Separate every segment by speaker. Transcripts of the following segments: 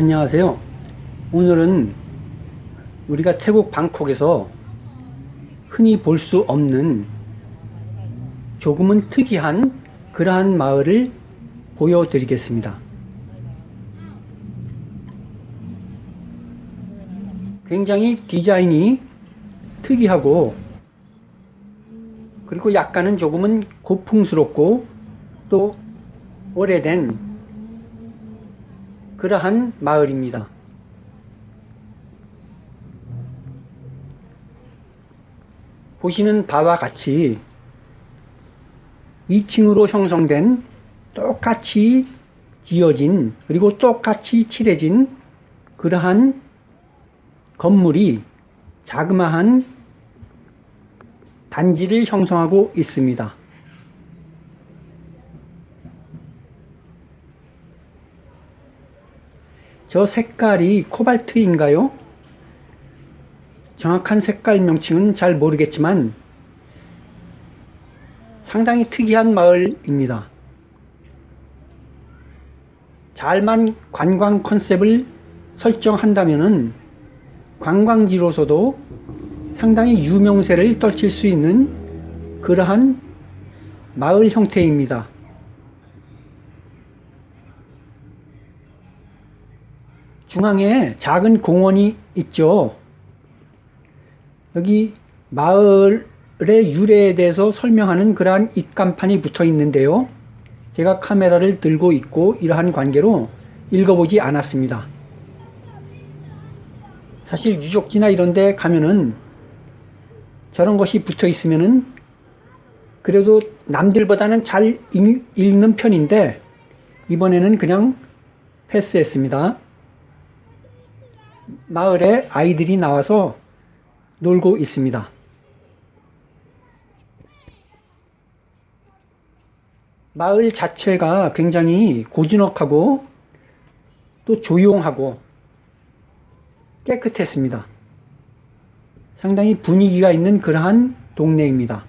Speaker 1: 안녕하세요. 오늘은 우리가 태국 방콕에서 흔히 볼 수 없는 조금은 특이한 그러한 마을을 보여드리겠습니다. 굉장히 디자인이 특이하고 그리고 약간은 조금은 고풍스럽고 또 오래된 그러한 마을입니다. 보시는 바와 같이 2층으로 형성된 똑같이 지어진 그리고 똑같이 칠해진 그러한 건물이 자그마한 단지를 형성하고 있습니다. 저 색깔이 코발트인가요? 정확한 색깔 명칭은 잘 모르겠지만 상당히 특이한 마을입니다. 잘만 관광 컨셉을 설정한다면은 관광지로서도 상당히 유명세를 떨칠 수 있는 그러한 마을 형태입니다. 중앙에 작은 공원이 있죠. 여기 마을의 유래에 대해서 설명하는 그러한 입간판이 붙어 있는데요. 제가 카메라를 들고 있고 이러한 관계로 읽어보지 않았습니다. 사실 유적지나 이런 데 가면은 저런 것이 붙어 있으면은 그래도 남들보다는 잘 읽, 읽는 편인데 이번에는 그냥 패스했습니다. 마을에 아이들이 나와서 놀고 있습니다. 마을 자체가 굉장히 고즈넉하고 또 조용하고 깨끗했습니다. 상당히 분위기가 있는 그러한 동네입니다.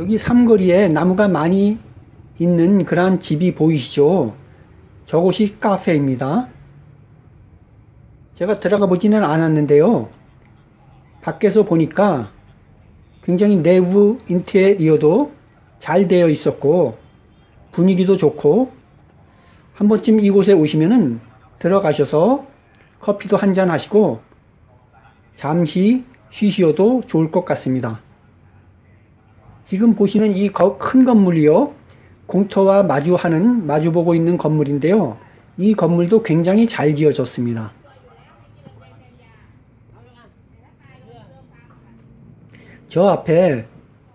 Speaker 1: 저기 삼거리에 나무가 많이 있는 그러한 집이 보이시죠? 저곳이 카페입니다. 제가 들어가 보지는 않았는데요. 밖에서 보니까 굉장히 내부 인테리어도 잘 되어 있었고 분위기도 좋고 한 번쯤 이곳에 오시면은 들어가셔서 커피도 한 잔 하시고 잠시 쉬시어도 좋을 것 같습니다. 지금 보시는 이 큰 건물이요. 공터와 마주하는, 마주보고 있는 건물인데요. 이 건물도 굉장히 잘 지어졌습니다. 저 앞에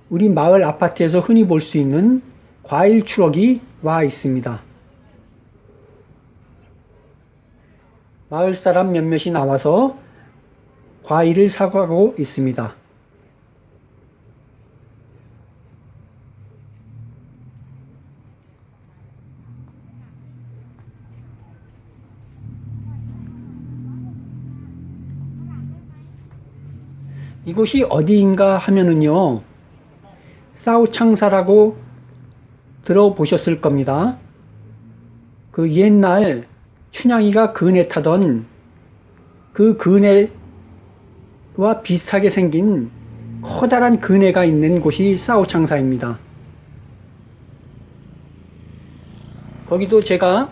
Speaker 1: 우리 마을 아파트에서 흔히 볼 수 있는 과일 추럭이 와 있습니다. 마을 사람 몇몇이 나와서 과일을 사가고 있습니다. 이곳이 어디인가 하면은요, 사우창사라고 들어보셨을 겁니다. 그 옛날 춘향이가 그네 타던 그 그네와 비슷하게 생긴 커다란 그네가 있는 곳이 사우창사입니다. 거기도 제가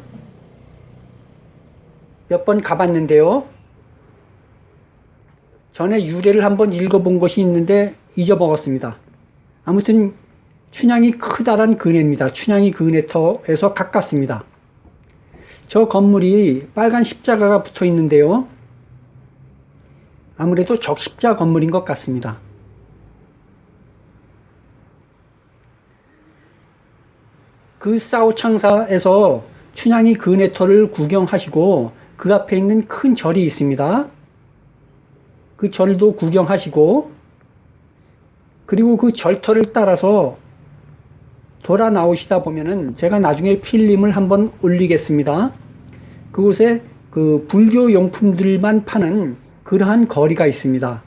Speaker 1: 몇 번 가봤는데요. 전에 유래를 한번 읽어본 것이 있는데 잊어먹었습니다. 아무튼 춘향이 크다란 근해입니다. 춘향이 근해터에서 가깝습니다. 저 건물이 빨간 십자가가 붙어 있는데요. 아무래도 적십자 건물인 것 같습니다. 그 사우창사에서 춘향이 근해터를 구경하시고 그 앞에 있는 큰 절이 있습니다. 그 절도 구경하시고 그리고 그 절터를 따라서 돌아 나오시다 보면은 제가 나중에 필름을 한번 올리겠습니다. 그곳에 그 불교 용품들만 파는 그러한 거리가 있습니다.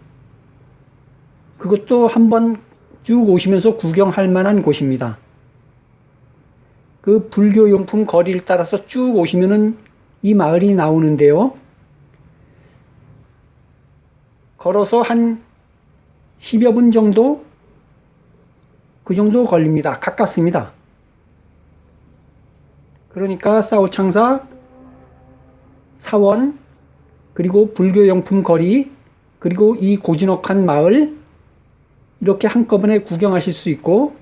Speaker 1: 그것도 한번 쭉 오시면서 구경할 만한 곳입니다. 그 불교 용품 거리를 따라서 쭉 오시면은 이 마을이 나오는데요. 걸어서 한 10여 분 정도 그 정도 걸립니다. 가깝습니다. 그러니까 사오창사 사원 그리고 불교용품 거리 그리고 이 고즈넉한 마을 이렇게 한꺼번에 구경하실 수 있고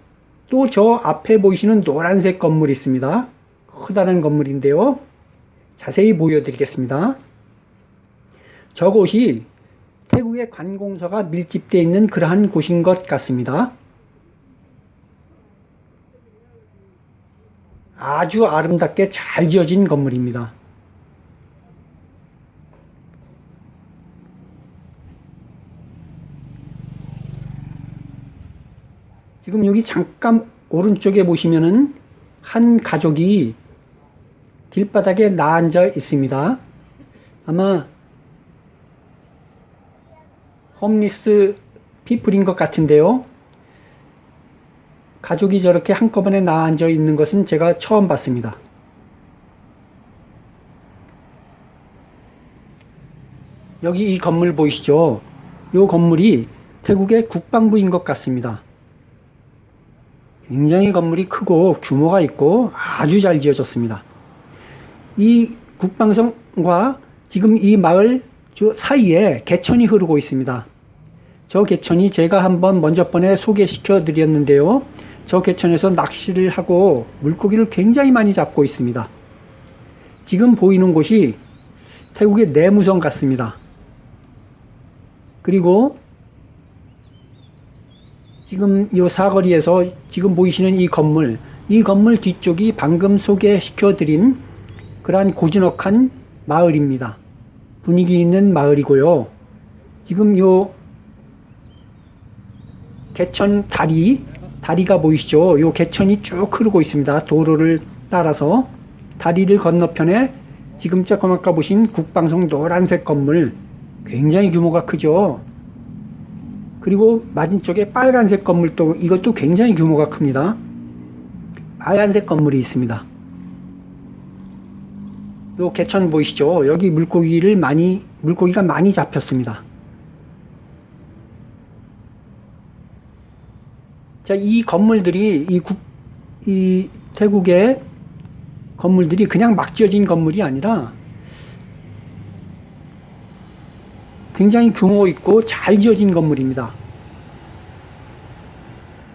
Speaker 1: 또 저 앞에 보이시는 노란색 건물이 있습니다. 커다란 건물인데요. 자세히 보여드리겠습니다. 저곳이 태국의 관공서가 밀집되어 있는 그러한 곳인 것 같습니다. 아주 아름답게 잘 지어진 건물입니다. 지금 여기 잠깐 오른쪽에 보시면은 한 가족이 길바닥에 나앉아 있습니다. 아마 홈리스 피플인 것 같은데요. 가족이 저렇게 한꺼번에 나앉아 있는 것은 제가 처음 봤습니다. 여기 이 건물 보이시죠? 이 건물이 태국의 국방부인 것 같습니다. 굉장히 건물이 크고 규모가 있고 아주 잘 지어졌습니다. 이 국방성과 지금 이 마을 사이에 개천이 흐르고 있습니다. 저 개천이 제가 한번 먼저 번에 소개시켜 드렸는데요. 저 개천에서 낚시를 하고 물고기를 굉장히 많이 잡고 있습니다. 지금 보이는 곳이 태국의 내무성 같습니다. 그리고 지금 이 사거리에서 지금 보이시는 이 건물, 이 건물 뒤쪽이 방금 소개시켜 드린 그러한 고즈넉한 마을입니다. 분위기 있는 마을이고요. 지금 요 개천 다리, 다리가 보이시죠? 요 개천이 쭉 흐르고 있습니다. 도로를 따라서 다리를 건너편에 지금 조금 아까 보신 국방성 노란색 건물 굉장히 규모가 크죠. 그리고 맞은 쪽에 빨간색 건물도 이것도 굉장히 규모가 큽니다. 빨간색 건물이 있습니다. 요 개천 보이시죠? 여기 물고기를 많이 물고기가 많이 잡혔습니다. 자, 이 건물들이 이, 국, 이 태국의 건물들이 그냥 막 지어진 건물이 아니라 굉장히 규모 있고 잘 지어진 건물입니다.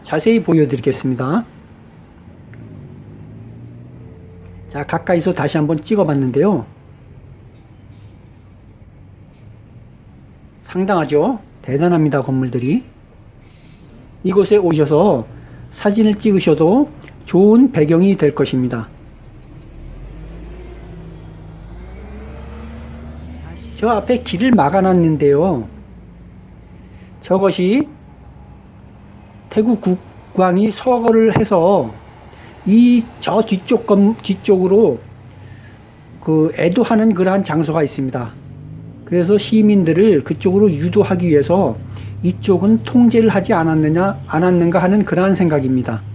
Speaker 1: 자세히 보여드리겠습니다. 자, 가까이서 다시 한번 찍어 봤는데요. 상당하죠? 대단합니다, 건물들이. 이곳에 오셔서 사진을 찍으셔도 좋은 배경이 될 것입니다. 저 앞에 길을 막아놨는데요. 저것이 태국 국광이 서거를 해서 이 저 뒤쪽 건 뒤쪽으로 그 애도하는 그러한 장소가 있습니다. 그래서 시민들을 그쪽으로 유도하기 위해서 이쪽은 통제를 하지 않았느냐 않았는가 하는 그러한 생각입니다.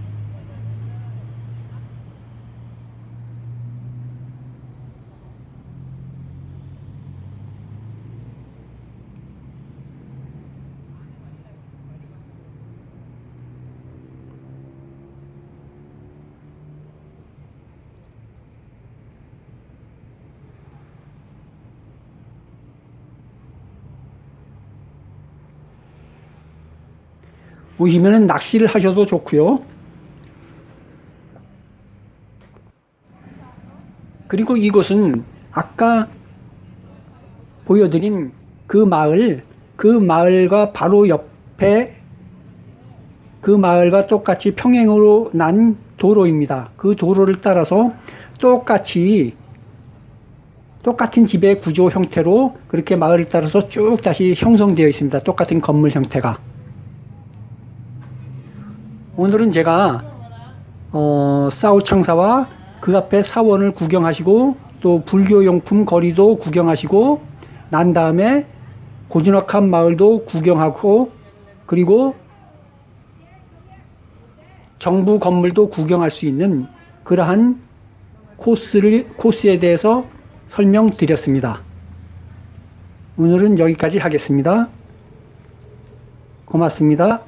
Speaker 1: 오시면은 낚시를 하셔도 좋고요. 그리고 이곳은 아까 보여드린 그 마을, 그 마을과 바로 옆에 그 마을과 똑같이 평행으로 난 도로입니다. 그 도로를 따라서 똑같이 똑같은 집의 구조 형태로 그렇게 마을을 따라서 쭉 다시 형성되어 있습니다. 똑같은 건물 형태가. 오늘은 제가 어, 사우 창사와 그 앞에 사원을 구경하시고 또 불교용품 거리도 구경하시고 난 다음에 고즈넉한 마을도 구경하고 그리고 정부 건물도 구경할 수 있는 그러한 코스를 코스에 대해서 설명드렸습니다. 오늘은 여기까지 하겠습니다. 고맙습니다.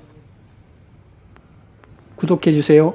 Speaker 1: 구독해 주세요.